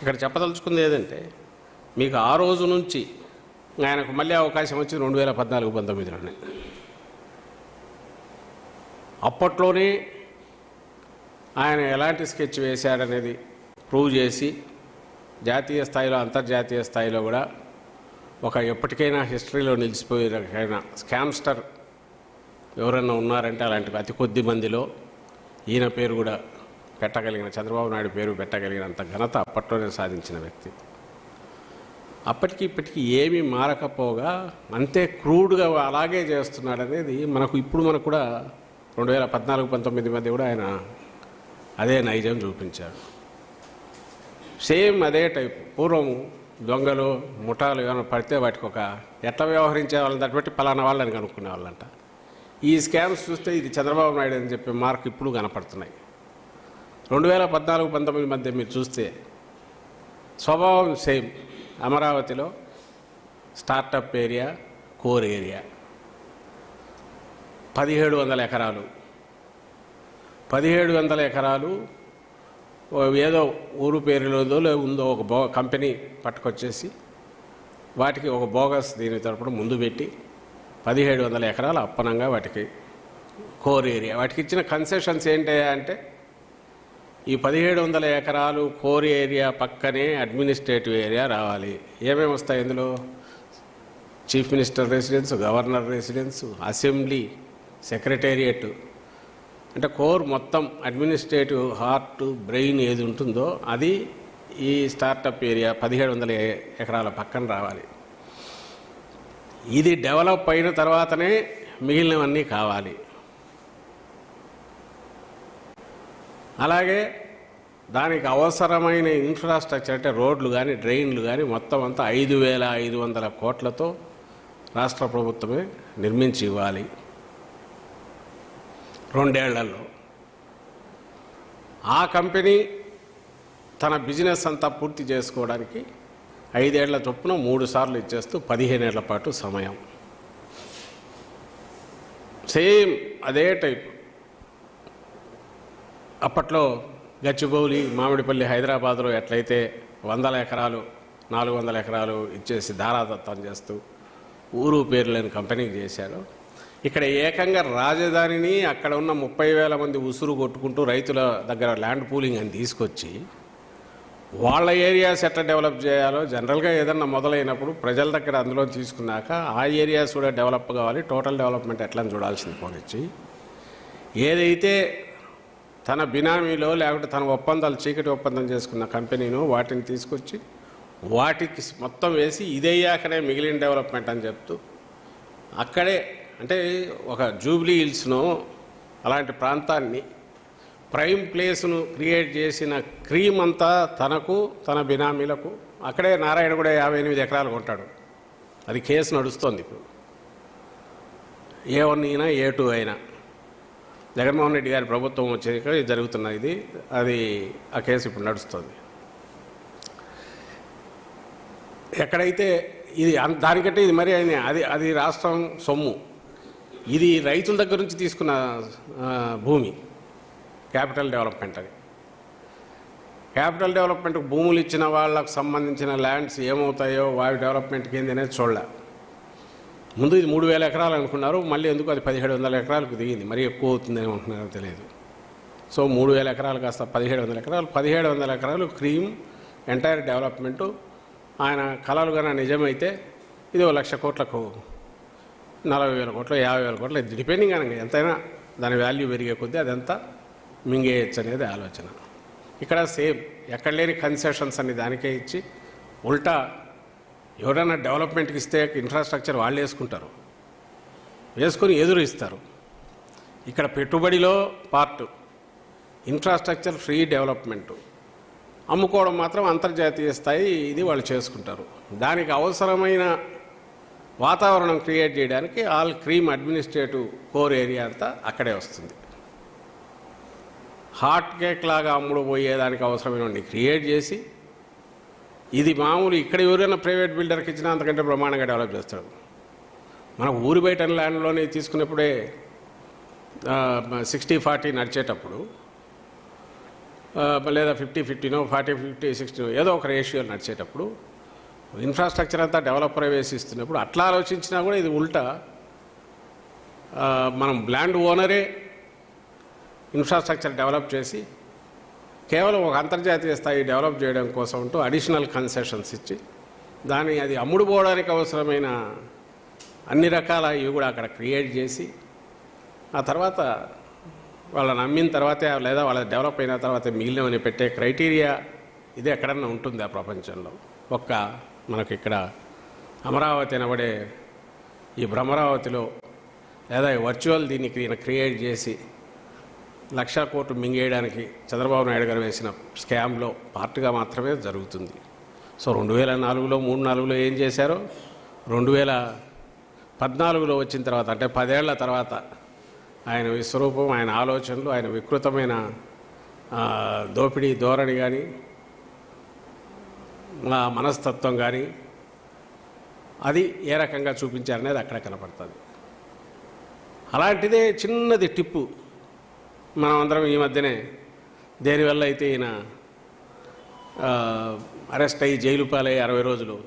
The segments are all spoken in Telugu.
ఇక్కడ చెప్పదలుచుకుంది ఏదంటే మీకు ఆ రోజు నుంచి ఆయనకు మళ్ళీ అవకాశం వచ్చింది రెండు వేల పద్నాలుగు పంతొమ్మిదిలోనే. అప్పట్లోనే ఆయన ఎలాంటి స్కెచ్ వేశాడనేది ప్రూవ్ చేసి జాతీయ స్థాయిలో అంతర్జాతీయ స్థాయిలో కూడా ఒక ఎప్పటికైనా హిస్టరీలో నిలిచిపోయే రకమైన స్కామ్స్టర్ ఎవరైనా ఉన్నారంటే అలాంటి అతి కొద్ది మందిలో ఈయన పేరు కూడా పెట్టగలిగిన చంద్రబాబు నాయుడు పేరు పెట్టగలిగినంత ఘనత అప్పట్లోనే సాధించిన వ్యక్తి. అప్పటికి ఇప్పటికీ ఏమీ మారకపోగా అంతే క్రూడ్గా అలాగే చేస్తున్నాడు అనేది మనకు ఇప్పుడు మనకు కూడా రెండు వేల పద్నాలుగు పంతొమ్మిది మధ్య కూడా ఆయన అదే నైజం చూపించాడు సేమ్ అదే టైప్ పూర్వం దొంగలు ముఠాలు ఏమైనా పడితే వాటికి ఒక ఎట్లా వ్యవహరించే వాళ్ళని దాన్ని బట్టి పలానా వాళ్ళని కనుక్కునే వాళ్ళంట. ఈ స్కామ్స్ చూస్తే ఇది చంద్రబాబు నాయుడు అని చెప్పే మార్క్ ఇప్పుడు కనపడుతున్నాయి. రెండు వేల పద్నాలుగు పంతొమ్మిది మధ్య మీరు చూస్తే స్వభావం సేమ్. అమరావతిలో స్టార్టప్ ఏరియా కోర్ ఏరియా. పదిహేడు వందల ఎకరాలు. పదిహేడు వందల ఎకరాలు ఏదో ఊరు పేరులోదో లే ఉందో ఒక బో కంపెనీ పట్టుకొచ్చేసి వాటికి ఒక బోగస్ దీని తరపున ముందు పెట్టి పదిహేడు వందల ఎకరాలు అప్పనంగా వాటికి కోర్ ఏరియా. వాటికి ఇచ్చిన కన్సెషన్స్ ఏంటంటే అంటే ఈ పదిహేడు వందల ఎకరాలు కోర్ ఏరియా పక్కనే అడ్మినిస్ట్రేటివ్ ఏరియా రావాలి. ఏమేమి వస్తాయి ఇందులో? Chief minister residence governor residence assembly secretariat. అంటే కోర్ మొత్తం అడ్మినిస్ట్రేటివ్ హార్ట్ బ్రెయిన్ ఏది ఉంటుందో అది ఈ స్టార్టప్ ఏరియా పదిహేడు వందల ఎకరాల పక్కన రావాలి. ఇది డెవలప్ అయిన తర్వాతనే మిగిలినవన్నీ కావాలి. అలాగే దానికి అవసరమైన ఇన్ఫ్రాస్ట్రక్చర్ అంటే రోడ్లు కానీ డ్రైన్లు కానీ మొత్తం అంతా ఐదు వేల ఐదు వందల కోట్లతో రాష్ట్ర ప్రభుత్వమే నిర్మించి ఇవ్వాలి. రెండేళ్ళలో ఆ కంపెనీ తన బిజినెస్ అంతా పూర్తి చేసుకోవడానికి ఐదేళ్ళ చొప్పున మూడు సార్లు ఇచ్చేస్తూ పదిహేనేళ్ళ పాటు సమయం. సేమ్ అదే టైప్ అప్పట్లో గచ్చిబౌలి మామిడిపల్లి హైదరాబాద్లో ఎట్లయితే వందల ఎకరాలు నాలుగు వందల ఎకరాలు ఇచ్చేసి ధారాదత్తం చేస్తూ ఊరు పేరు లేని కంపెనీకి చేశారు. ఇక్కడ ఏకంగా రాజధానిని అక్కడ ఉన్న ముప్పై వేల మంది ఉసురు కొట్టుకుంటూ రైతుల దగ్గర ల్యాండ్ పూలింగ్ అని తీసుకొచ్చి వాళ్ళ ఏరియాస్ ఎట్లా డెవలప్ చేయాలో జనరల్గా ఏదన్నా మొదలైనప్పుడు ప్రజల దగ్గర అందులో తీసుకున్నాక ఆ ఏరియాస్ కూడా డెవలప్ కావాలి టోటల్ డెవలప్మెంట్ ఎట్లా చూడాల్సింది పోనిచ్చి ఏదైతే తన బినామీలో లేకుంటే తన ఒప్పందాలు చీకటి ఒప్పందం చేసుకున్న కంపెనీను వాటిని తీసుకొచ్చి వాటికి మొత్తం వేసి ఇదయ్యాకనే మిగిలిన డెవలప్మెంట్ అని చెప్తూ అక్కడే అంటే ఒక జూబ్లీ హిల్స్ను అలాంటి ప్రాంతాన్ని ప్రైమ్ ప్లేస్ను క్రియేట్ చేసిన క్రీమ్ అంతా తనకు తన బినామీలకు అక్కడే నారాయణ కూడా యాభై ఎనిమిది ఎకరాలు కొంటాడు. అది కేసు నడుస్తోంది ఇప్పుడు. ఏ వన్ అయినా ఏ టూ అయినా. జగన్మోహన్ రెడ్డి గారి ప్రభుత్వం వచ్చాక జరుగుతున్న ఇది అది ఆ కేసు ఇప్పుడు నడుస్తుంది. ఎక్కడైతే ఇది దానికంటే ఇది మరి అది అది రాష్ట్రం సొమ్ము. ఇది రైతుల దగ్గర నుంచి తీసుకున్న భూమి క్యాపిటల్ డెవలప్మెంట్ అది. క్యాపిటల్ డెవలప్మెంట్ భూములు ఇచ్చిన వాళ్ళకు సంబంధించిన ల్యాండ్స్ ఏమవుతాయో వాటి డెవలప్మెంట్కి ఏంది అనేది చూడలే. ముందు ఇది మూడు వేల ఎకరాలు అనుకున్నారు మళ్ళీ ఎందుకు అది పదిహేడు వందల ఎకరాలకు దిగింది? మరీ ఎక్కువ అవుతుందని అనుకున్నారో తెలియదు. సో మూడు వేల ఎకరాలు కాస్త పదిహేడు వందల ఎకరాలు పదిహేడు వందల ఎకరాలు క్రీమ్ ఎంటైర్ డెవలప్మెంటు. ఆయన కళలు కన్నా నిజమైతే ఇది ఓ లక్ష కోట్లకు నలభై వేల కోట్లు యాభై వేల కోట్లు ఇది డిపెండింగ్ అనగా ఎంతైనా దాని వాల్యూ పెరిగే కొద్దీ అదంతా మింగేయచ్చు అనేది ఆలోచన. ఇక్కడ సేమ్ ఎక్కడ లేని కన్సెషన్స్ అన్ని దానికే ఇచ్చి ఉల్టా ఎవరైనా డెవలప్మెంట్కి ఇస్తే ఇన్ఫ్రాస్ట్రక్చర్ వాళ్ళు వేసుకుంటారు. వేసుకొని ఎదురు ఇస్తారు. ఇక్కడ పెట్టుబడిలో పార్ట్ ఇన్ఫ్రాస్ట్రక్చర్ ఫ్రీ డెవలప్మెంట్. అమ్ముకోవడం మాత్రం అంతర్జాతీయ స్థాయి ఇది వాళ్ళు చేసుకుంటారు. దానికి అవసరమైన వాతావరణం క్రియేట్ చేయడానికి all cream administrative core area అంతా అక్కడే వస్తుంది. హాట్ కేక్ లాగా అమ్ముడు పోయేదానికి అవసరమైన క్రియేట్ చేసి ఇది మామూలు ఇక్కడ ఎవరైనా ప్రైవేట్ బిల్డర్కి ఇచ్చినా అంతకంటే బ్రహ్మాండంగా డెవలప్ చేస్తాడు. మన ఊరి బయట ల్యాండ్లోనే తీసుకున్నప్పుడే సిక్స్టీ ఫార్టీ నడిచేటప్పుడు లేదా ఫిఫ్టీ ఫిఫ్టీనో ఫార్టీ ఫిఫ్టీ సిక్స్టీనో ఏదో ఒక రేషియో నడిచేటప్పుడు ఇన్ఫ్రాస్ట్రక్చర్ అంతా డెవలప్ ప్రవేశిస్తున్నప్పుడు అట్లా ఆలోచించినా కూడా ఇది ఉల్టా. మనం ల్యాండ్ ఓనరే ఇన్ఫ్రాస్ట్రక్చర్ డెవలప్ చేసి కేవలం ఒక అంతర్జాతీయ స్థాయి డెవలప్ చేయడం కోసం అంటూ అడిషనల్ కన్సెషన్స్ ఇచ్చి దాన్ని అది అమ్ముడుపోవడానికి అవసరమైన అన్ని రకాల ఇవి కూడా అక్కడ క్రియేట్ చేసి ఆ తర్వాత వాళ్ళని అమ్మిన తర్వాతే లేదా వాళ్ళ డెవలప్ అయిన తర్వాత మిగిలినవని పెట్టే క్రైటీరియా ఇది ఎక్కడన్నా ఉంటుంది ఆ ప్రపంచంలో. ఒక్క మనకి ఇక్కడ అమరావతి అనబడే ఈ భ్రమరావతిలో లేదా వర్చువల్ దీన్ని క్రియేట్ చేసి లక్షా కోట్లు మింగేయడానికి చంద్రబాబు నాయుడు గారు వేసిన స్కామ్లో పార్ట్గా మాత్రమే జరుగుతుంది. సో రెండు వేల నాలుగులో మూడు నాలుగులో ఏం చేశారో? రెండు వేల పద్నాలుగులో వచ్చిన తర్వాత అంటే పదేళ్ళ తర్వాత ఆయన విశ్వరూపం ఆయన ఆలోచనలు ఆయన వికృతమైన దోపిడీ ధోరణి కానీ మనస్తత్వం కానీ అది ఏ రకంగా చూపించారనేది అక్కడ కనపడుతుంది. అలాంటిదే చిన్నది టిప్పు. మనం అందరం ఈ మధ్యనే దేనివల్ల అయితే ఈయన అరెస్ట్ అయ్యి జైలు పాలై అరవై రోజులు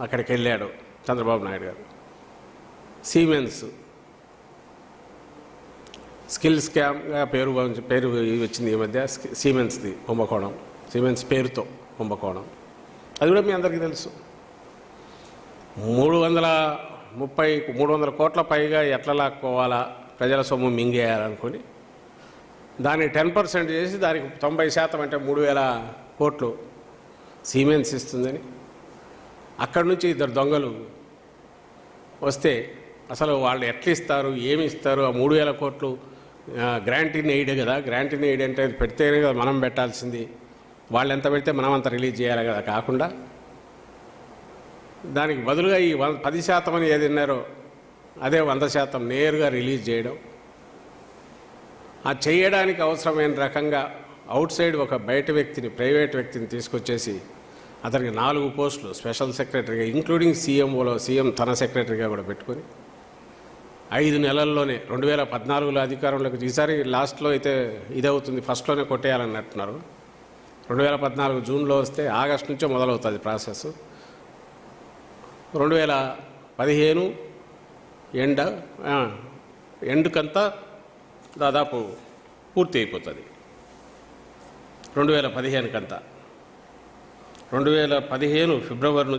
అక్కడికి వెళ్ళాడు చంద్రబాబు నాయుడు గారు. సీమెన్స్ స్కిల్ స్కామ్గా పేరు పేరు వచ్చింది ఈ మధ్య సీమెన్స్ది కుంభకోణం. సీమెన్స్ పేరుతో కుంభకోణం. అది కూడా మీ అందరికీ తెలుసు. మూడు వందల ముప్పై మూడు వందల కోట్ల పైగా ఎట్లా లాక్కోవాలా ప్రజల సొమ్ము మింగేయాలనుకొని దాన్ని టెన్ పర్సెంట్ చేసి దానికి తొంభై శాతం అంటే మూడు వేల కోట్లు సీమెన్స్ ఇస్తుందని. అక్కడి నుంచి ఇద్దరు దొంగలు వస్తే అసలు వాళ్ళు ఎట్లా ఇస్తారు ఏమి ఇస్తారు? ఆ మూడు వేల కోట్లు గ్రాంట్ ఇన్ ఎయిడ్ కదా? గ్రాంట్ ఇన్ ఎయిడ్ అంటే పెడితేనే కదా మనం పెట్టాల్సింది. వాళ్ళు ఎంత పెడితే మనం అంత రిలీజ్ చేయాలి కదా? కాకుండా దానికి బదులుగా ఈ వన్ పది శాతం అని ఏది అదే వంద శాతం నేరుగా రిలీజ్ చేయడం. ఆ చేయడానికి అవసరమైన రకంగా అవుట్ సైడ్ ఒక బయట వ్యక్తిని ప్రైవేట్ వ్యక్తిని తీసుకొచ్చేసి అతనికి నాలుగు పోస్టులు స్పెషల్ సెక్రటరీగా ఇంక్లూడింగ్ సీఎంఓలో సీఎం తన సెక్రటరీగా కూడా పెట్టుకొని ఐదు నెలల్లోనే రెండు వేల పద్నాలుగులో అధికారంలోకి ఈసారి లాస్ట్లో అయితే ఇదవుతుంది ఫస్ట్లోనే కొట్టేయాలన్నట్టున్నారు. రెండు వేల పద్నాలుగు జూన్లో వస్తే ఆగస్టు నుంచే మొదలవుతుంది ప్రాసెస్. రెండు వేల పదిహేను ఎండ ఎండుకంతా దాదాపు పూర్తి అయిపోతుంది. రెండు వేల పదిహేనుకంతా రెండు వేల పదిహేను ఫిబ్రవరి నుంచి